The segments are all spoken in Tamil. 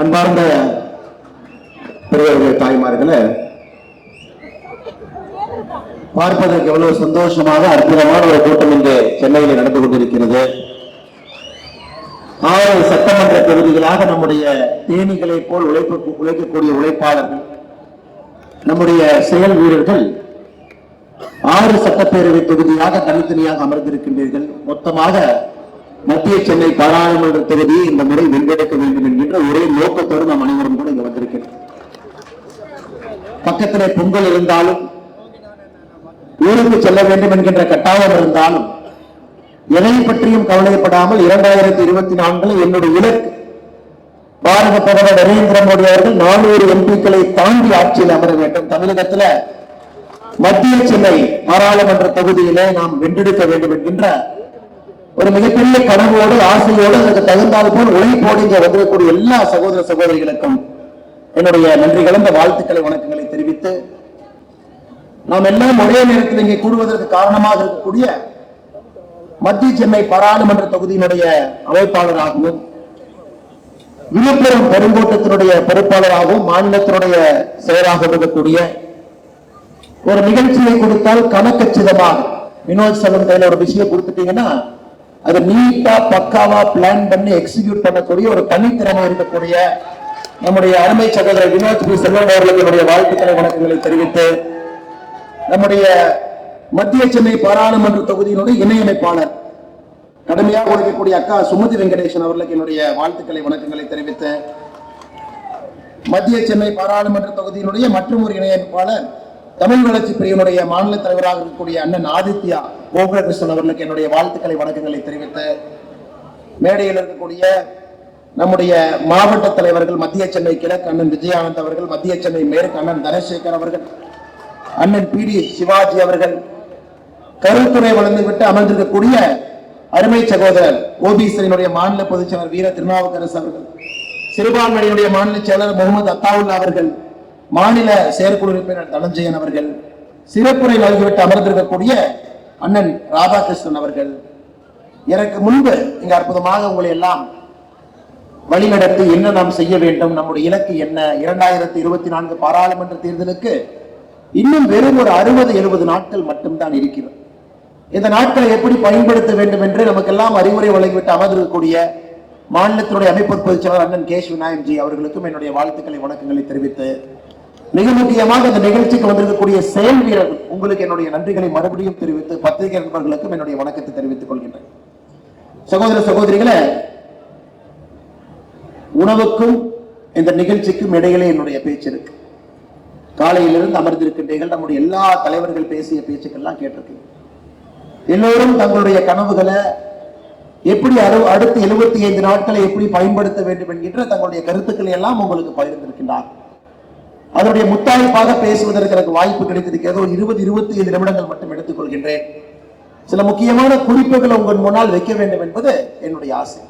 அன்பார்ந்த பெரியவர்கள் தாய்மார்களே பார்ப்பதற்கு எவ்வளவு சந்தோஷமாக அற்புதமான ஒரு கூட்டம் இன்று சென்னையில் நடந்து கொண்டிருக்கிறது. ஆறு சட்டமன்ற தொகுதிகளாக நம்முடைய தேனிகளை போல் உழைப்பு உழைக்கக்கூடிய உழைப்பாளர்கள் நம்முடைய செயல் வீரர்கள் ஆறு சட்டப்பேரவை தொகுதியாக தனித்தனியாக அமர்ந்திருக்கின்றீர்கள். மொத்தமாக மத்திய சென்னை பாராளுமன்ற தொகுதியை இந்த முறை வென்றெடுக்க வேண்டும் என்கின்ற ஒரே நோக்கத்தோடு நாம் அனைவரும் கூட இங்க வந்திருக்கிறோம். பக்கத்திலே பொங்கல் இருந்தாலும் ஊருக்கு செல்ல வேண்டும் என்கின்ற கட்டாயம் இருந்தாலும் எதை பற்றியும் கவலைப்படாமல் இரண்டாயிரத்தி இருபத்தி நான்கில் என்னுடைய இலக்கு பாரத பிரதமர் நரேந்திர மோடி அவர்கள் நானூறு எம்பிக்களை தாண்டி ஆட்சியில் அமர வேண்டும். தமிழகத்துல மத்திய சென்னை பாராளுமன்ற தொகுதியிலே நாம் வென்றெடுக்க வேண்டும் என்கின்ற ஒரு மிகப்பெரிய கனவோடு ஆசையோடு அதற்கு தகுந்தால் போல் உழைப்போடு இங்கே வந்திருக்கக்கூடிய எல்லா சகோதர சகோதரிகளுக்கும் என்னுடைய நன்றி கலந்த வாழ்த்துக்களை வணக்கங்களை தெரிவித்து நாம் எல்லாம் ஒரே நேரத்தில் இங்கே கூடுவதற்கு காரணமாக இருக்கக்கூடிய மத்திய சென்னை பாராளுமன்ற தொகுதியினுடைய அமைப்பாளராகவும் விழுப்புரம் பெருங்கோட்டத்தினுடைய பொறுப்பாளராகவும் மாநிலத்தினுடைய செயலாக இருக்கக்கூடிய ஒரு நிகழ்ச்சியை கொடுத்தால் கணக்கச்சிதமாக வினோத் சவன் கையில் ஒரு விஷயம் கொடுத்துட்டீங்கன்னா அது நீட்டா பக்காவா பிளான் பண்ணி எக்ஸிக்யூட் பண்ணக்கூடிய ஒரு தனித்திறமை இருக்கக்கூடிய நம்முடைய அருமை சகோதரர் வினோத் பி. செல்வன் அவர்களுக்கு என்னுடைய வாழ்த்துக்களை வணக்கங்களை தெரிவித்து நம்முடைய மத்திய சென்னை பாராளுமன்ற தொகுதியினுடைய இணையமைப்பாளர் கடுமையாக உழைக்கக்கூடிய அக்கா சுமதி வெங்கடேசன் அவர்களுக்கு என்னுடைய வாழ்த்துக்களை வணக்கங்களை தெரிவித்து மத்திய சென்னை பாராளுமன்ற தொகுதியினுடைய மற்றும் ஒரு இணையமைப்பாளர் தமிழ் வளர்ச்சி பிரிவினுடைய மாநில தலைவராக இருக்கக்கூடிய அண்ணன் ஆதித்யா கோகுலகிருஷ்ணன் அவர்களுக்கு என்னுடைய வாழ்த்துக்களை வணக்கங்களை தெரிவித்து மேடையில் இருக்கக்கூடிய நம்முடைய மாவட்ட தலைவர்கள் மத்திய சென்னை கிழக்கு அண்ணன் விஜயானந்த் அவர்கள் மத்திய சென்னை மேற்கு அண்ணன் தனசேகர் அவர்கள் அண்ணன் பி டி சிவாஜி அவர்கள் கருத்துறை விட்டு அமர்ந்திருக்கக்கூடிய அருமை சகோதரர் ஓபிஎஸ்னுடைய மாநில பொதுச் செயலர் வீர திருநாவுக்கரசு அவர்கள் சிறுபான்மையினுடைய மாநில செயலர் முகமது அத்தாவுல்லா அவர்கள் மாநில செயற்குழு உறுப்பினர் தனஞ்சயன் அவர்கள் சிறப்புரை வழங்கிவிட்டு அமர்ந்திருக்கக்கூடிய அண்ணன் ராதாகிருஷ்ணன் அவர்கள். எனக்கு முன்பு இங்க அற்புதமாக உங்களை எல்லாம் வழிநடத்தி என்ன நாம் செய்ய வேண்டும் நம்முடைய இலக்கு என்ன? இரண்டாயிரத்தி இருபத்தி நான்கு பாராளுமன்ற தேர்தலுக்கு இன்னும் வெறும் ஒரு அறுபது எழுபது நாட்கள் மட்டும்தான் இருக்கிறது. இந்த நாட்களை எப்படி பயன்படுத்த வேண்டும் என்று நமக்கெல்லாம் அறிவுரை வழங்கிவிட்டு அமர்ந்திருக்கக்கூடிய மாநிலத்தினுடைய அமைப்பு பொதுச் செயலாளர் அண்ணன் கேஷ் விநாயகம்ஜி அவர்களுக்கும் என்னுடைய வாழ்த்துக்களை வணக்கங்களை தெரிவித்து மிக முக்கியமாக இந்த நிகழ்ச்சிக்கு வந்திருக்கக்கூடிய செயல் வீரர் உங்களுக்கு என்னுடைய நன்றிகளை மறுபடியும் தெரிவித்து பத்திரிகை நண்பர்களுக்கும் என்னுடைய வணக்கத்தை தெரிவித்துக் கொள்கின்றேன். சகோதர சகோதரிகளை உணவுக்கும் இந்த நிகழ்ச்சிக்கும் இடையிலே என்னுடைய பேச்சு இருக்கு. காலையிலிருந்து அமர்ந்திருக்கின்றீர்கள் நம்முடைய எல்லா தலைவர்கள் பேசிய பேச்சுக்கள்லாம் கேட்டிருக்கீங்க. எல்லோரும் தங்களுடைய கனவுகளை எப்படி அறு அடுத்த எழுபத்தி ஐந்து நாட்களை எப்படி பயன்படுத்த வேண்டும் என்கின்ற தங்களுடைய கருத்துக்களை எல்லாம் உங்களுக்கு பகிர்ந்திருக்கின்றார் அதனுடைய முத்தாய்ப்பாக பேசுவதற்கு எனக்கு வாய்ப்பு கிடைத்திருக்கிறது ஒரு இருபது இருபத்தி ஐந்து நிமிடங்கள் மட்டும் எடுத்துக்கொள்கின்றேன். சில முக்கியமான குறிப்புகளை உங்கள் முன்னால் வைக்க வேண்டும் என்பது என்னுடைய ஆசை.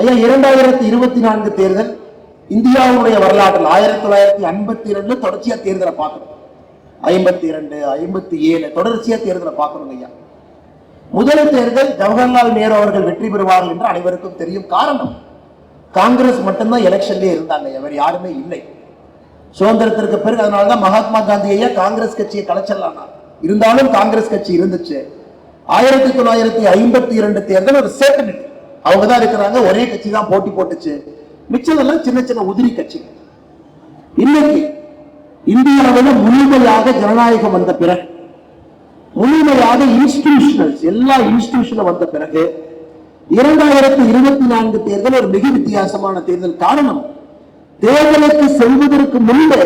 ஐயா இரண்டாயிரத்தி இருபத்தி நான்கு தேர்தல் இந்தியாவுடைய வரலாற்றில் ஆயிரத்தி தொள்ளாயிரத்தி ஐம்பத்தி இரண்டு தொடர்ச்சியா தேர்தலை பார்க்கணும். ஐம்பத்தி இரண்டு ஐம்பத்தி ஏழு தொடர்ச்சியா தேர்தலை பார்க்கணும் ஐயா. முதல் தேர்தல் ஜவஹர்லால் நேரு அவர்கள் வெற்றி பெறுவார்கள் என்று அனைவருக்கும் தெரியும். காரணம் காங்கிரஸ் மட்டும்தான் எலெக்ஷன்லேயே இருந்தாங்க ஐயா, யாருமே இல்லை. சுதந்திரத்திற்கு பிறகு அதனாலதான் மகாத்மா காந்தி ஐயா காங்கிரஸ் கட்சியை கலைச்சலானார் இருந்தாலும் காங்கிரஸ் கட்சி இருந்துச்சு. ஆயிரத்தி தொள்ளாயிரத்தி ஐம்பத்தி இரண்டு தேர்தல் ஒரு சேட்டனிட்டி அவங்க தான் இருக்கிறாங்க ஒரே கட்சி தான் போட்டி போட்டுச்சு. மிச்சதெல்லாம் சின்ன சின்ன உதிரி கட்சிகள். இன்னைக்கு இந்தியாவில் முழுமையாக ஜனநாயகம் வந்த பிறகு முழுமையாக இன்ஸ்டிடியூஷனல்ஸ் எல்லா இன்ஸ்டிடியூஷனும் வந்த பிறகு இரண்டாயிரத்தி இருபத்தி நான்கு தேர்தல் ஒரு மிக வித்தியாசமான தேர்தல் காரணம் தேர்தலுக்கு செல்வதற்கு முன்பே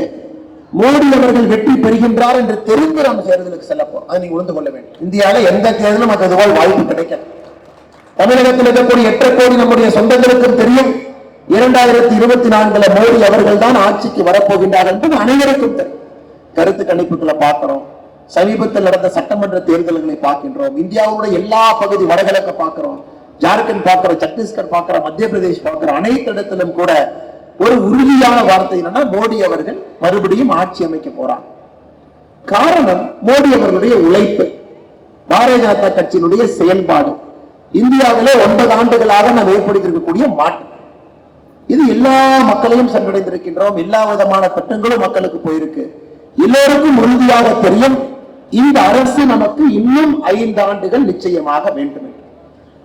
மோடி அவர்கள் வெற்றி பெறுகின்றார் என்று தெரிந்து நாம் தேர்தலுக்கு செல்ல போறோம். அதை நீங்க உணர்ந்து கொள்ள வேண்டும். இந்தியாவில் எந்த தேர்தலும் அது இதுவால் வாய்ப்பு கிடைக்காது. தமிழகத்தில் இருக்கக்கூடிய எட்டு கோடி நம்முடைய சொந்தங்களுக்கும் தெரியும். இரண்டாயிரத்தி இருபத்தி நான்குல மோடி அவர்கள் தான் ஆட்சிக்கு வரப்போகின்றார் என்பது அனைவருக்கும் தெரியும். கருத்து கணிப்புகளை பார்க்கிறோம். சமீபத்தில் நடந்த சட்டமன்ற தேர்தல்களை பார்க்கின்றோம். இந்தியாவுடைய எல்லா பகுதி வடகிழக்க பார்க்கிறோம். ஜார்க்கண்ட் பார்க்கிறோம். சத்தீஸ்கர் பார்க்கிறோம். மத்திய பிரதேஷ் பார்க்கிறோம். அனைத்து இடத்திலும் கூட ஒரு உறுதியான வார்த்தை என்னன்னா மோடி அவர்கள் மறுபடியும் ஆட்சி அமைக்க போறார். காரணம் மோடி அவர்களுடைய உழைப்பு பாரதிய ஜனதா கட்சியினுடைய செயல்பாடு. இந்தியாவிலே ஒன்பது ஆண்டுகளாக நாம் ஏற்படுத்தியிருக்கக்கூடிய மாற்றம் இது எல்லா மக்களையும் சென்றடைந்திருக்கின்றோம். எல்லா விதமான திட்டங்களும் மக்களுக்கு போயிருக்கு. எல்லோருக்கும் உறுதியாக தெரியும் இந்த அரசு நமக்கு இன்னும் ஐந்து ஆண்டுகள் நிச்சயமாக வேண்டும்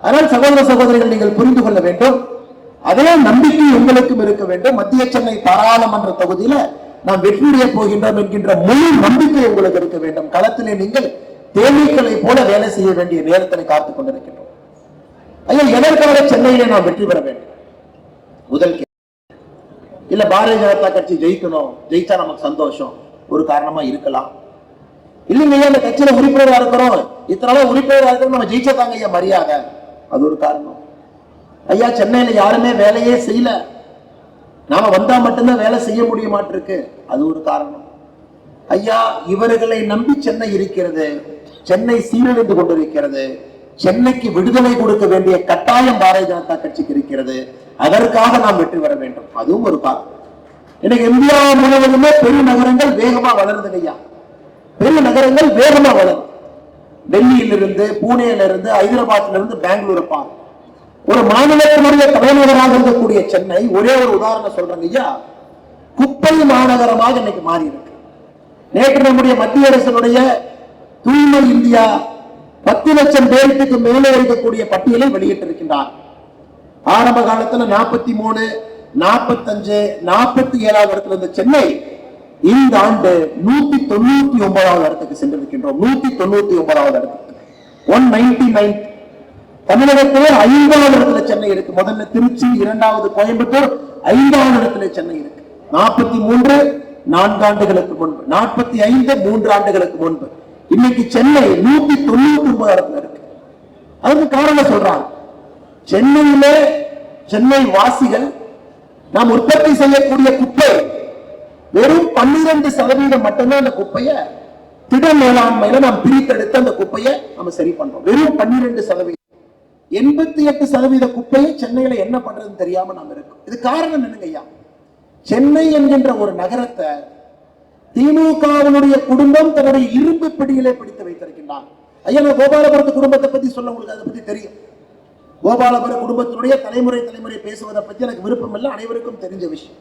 ஆனால் சகோதர சகோதரிகள் நீங்கள் புரிந்து கொள்ள வேண்டும் அதே நம்பிக்கை உங்களுக்கும் இருக்க வேண்டும். மத்திய சென்னை பாராளுமன்ற தொகுதியில நாம் வெற்றியடைய போகின்றோம் என்கின்ற முழு நம்பிக்கை உங்களுக்கு இருக்க வேண்டும். களத்திலே நீங்கள் தேனீக்களை போல வேலை செய்ய வேண்டிய நேரத்தை காத்துக் கொண்டிருக்கின்றோம். ஐயா எதற்காக சென்னையிலே நாம் வெற்றி பெற வேண்டும்? முதல் கேள்வி. இல்ல பாரதிய ஜனதா கட்சி ஜெயிக்கணும். ஜெயிச்சா நமக்கு சந்தோஷம். ஒரு காரணமா இருக்கலாம். இல்லைங்க ஐயா அந்த கட்சியில உறுப்பினராக இருக்கிறோம். இத்தனை உறுப்பினராக இருக்கிறோம். நம்ம ஜெயிச்சதாங்க ஐயா மரியாதை. அது ஒரு காரணம். ஐயா சென்னையில யாருமே வேலையே செய்யல. நாம வந்தா மட்டும்தான் வேலை செய்ய முடிய மாட்டிருக்கு அது ஒரு காரணம். ஐயா இவர்களை நம்பி சென்னை இருக்கிறது சென்னை சீரழிந்து கொண்டிருக்கிறது சென்னைக்கு விடுதலை கொடுக்க வேண்டிய கட்டாயம் பாரதிய ஜனதா கட்சிக்கு இருக்கிறது அதற்காக நாம் வெற்றி பெற வேண்டும். அதுவும் ஒரு காரணம். இன்னைக்கு இந்தியா முழுவதுமே பெருநகரங்கள் வேகமா வளருது ஐயா. பெரிய நகரங்கள் வேகமா வளரும் டெல்லியிலிருந்து பூனேல இருந்து ஹைதராபாத்ல இருந்து பெங்களூர் பாரு ஒரு மாநிலத்தினுடைய தலைநகராக இருக்கக்கூடிய சென்னை ஒரே ஒரு உதாரணம் சொல்றேங்க ஐயா. குப்பை மாநகரமாக இன்னைக்கு மாறி இருக்கு நேற்று நம்முடைய மத்திய அரசினுடைய தூய்மை இந்தியா பத்து லட்சம் பேருக்கு மேலே இருக்கக்கூடிய பட்டியலை வெளியிட்டிருக்கின்றார். ஆரம்ப காலத்துல நாற்பத்தி மூணு நாற்பத்தஞ்சு நாற்பத்தி ஏழாவது இடத்துல இருந்த சென்னை இந்த ஆண்டு நூத்தி தொண்ணூத்தி ஒன்பதாவது இடத்துக்கு சென்றிருக்கின்றோம். நூத்தி தொண்ணூத்தி ஒன்பதாவது இடத்துக்கு. ஒன் நைன்டி நைன் தமிழகத்திலே ஐந்தாவது இடத்துல சென்னை இருக்கு. முதல்ல திருச்சி இரண்டாவது கோயம்புத்தூர் ஐந்தாவது இடத்துல சென்னை இருக்கு. நாற்பத்தி மூன்று நான்காண்டுகளுக்கு முன்பு. நாற்பத்தி ஐந்து மூன்று ஆண்டுகளுக்கு முன்பு. இன்னைக்கு சென்னை நூத்தி தொண்ணூத்தி ஒன்பது இடத்துல இருக்கு. அதுக்கு காரணம் சொல்றாங்க? சென்னையிலே சென்னை வாசிகள் நாம் உற்பத்தி செய்யக்கூடிய குப்பை வெறும் பன்னிரண்டு சதவீதம் மட்டும்தான் அந்த குப்பையை திட மேலாண்மையில நாம் பிரித்தெடுத்து அந்த குப்பையை நம்ம சரி பண்றோம். வெறும் பன்னிரண்டு சதவீதம். எண்பத்தி எட்டு சதவீத குப்பையை சென்னையில என்ன பண்றதுன்னு தெரியாம நாம் இருக்கோம். இது காரணம் என்னங்க ஐயா? சென்னை என்கின்ற ஒரு நகரத்தை திமுகவினுடைய குடும்பம் தன்னுடைய இரும்பு பிடியிலே பிடித்து வைத்திருக்கின்றான் ஐயா நான் கோபாலபுரத்து குடும்பத்தை பத்தி சொல்ல உங்களுக்கு அதை பத்தி தெரியும். கோபாலபுர குடும்பத்தினுடைய தலைமுறை தலைமுறை பேசுவதை பத்தி எனக்கு விருப்பம் இல்லை. அனைவருக்கும் தெரிஞ்ச விஷயம்.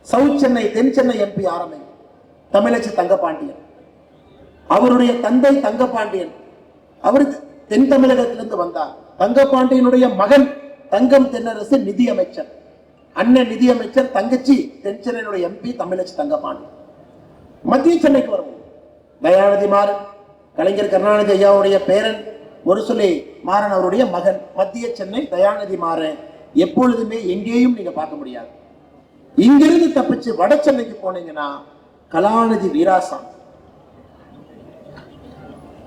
சவுத் சென்னை தென் சென்னை எம்பி ஆரம்பி தமிழச்சி தங்கபாண்டியன் அவருடைய தந்தை தங்கபாண்டியன் அவர் தென் தமிழகத்திலிருந்து வந்தார். தங்கபாண்டியனுடைய மகன் தங்கம் தென்னரசு நிதி அமைச்சர் அண்ணன் நிதி அமைச்சர் தங்கச்சி தென்சென்னையினுடைய எம்பி தமிழச்சி தங்கபாண்டியன் மத்திய சென்னைக்கு வருவோம். தயாநிதி மாறன் கலைஞர் கருணாநிதி ஐயாவுடைய பேரன் முரசொலி மாறன் அவருடைய மகன். மத்திய சென்னை தயாநிதி மாறன். எப்பொழுதுமே எங்கேயும் நீங்க பார்க்க முடியாது. இங்கிருந்து தப்பிச்சு வட சென்னைக்கு போனீங்கன்னா கலாநிதி வீராசாமி.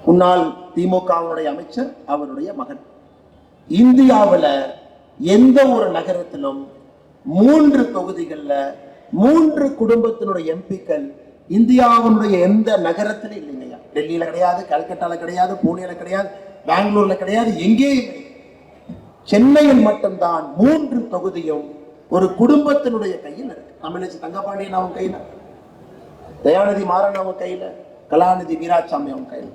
முன்னாள் திமுகவுடைய அமைச்சர் அவருடைய மகன். இந்தியாவில் எந்த ஒரு நகரத்திலும் மூன்று தொகுதிகளில் மூன்று குடும்பத்தினுடைய எம்பிக்கள் இந்தியாவினுடைய எந்த நகரத்திலும் இல்லைங்கய்யா டெல்லியில் கிடையாது கல்கட்டாவில் கிடையாது புனேல கிடையாது பெங்களூர்ல கிடையாது எங்கேயும் சென்னையில் மட்டும்தான் மூன்று தொகுதியும் ஒரு குடும்பத்தினுடைய கையில் இருக்கு. தமிழச்சி தங்கபாண்டியன் அவன் கையில் தயாநிதி மாறன் அவன் கையில் கலாநிதி வீராசாமி அவன் கையில்.